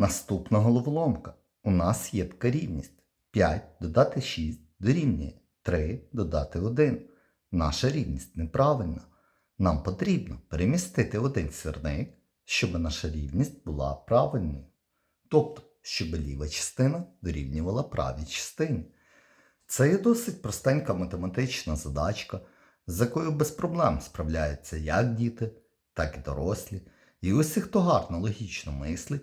Наступна головоломка. У нас є така рівність. 5 додати 6 дорівнює 3 додати 1. Наша рівність неправильна. Нам потрібно перемістити один сірник, щоб наша рівність була правильною. Тобто, щоб ліва частина дорівнювала правій частині. Це є досить простенька математична задачка, з якою без проблем справляються як діти, так і дорослі. І усі, хто гарно логічно мислить,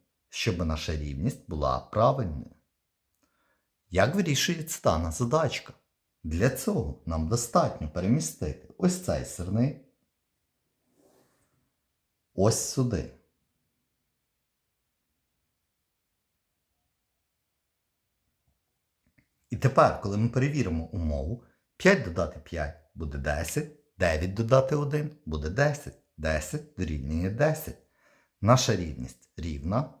щоб наша рівність була правильною. Як вирішується дана задачка? Для цього нам достатньо перемістити ось цей сирник ось сюди. І тепер, коли ми перевіримо умову, 5 додати 5 буде 10, 9 додати 1 буде 10, 10 дорівнює 10. Наша рівність рівна,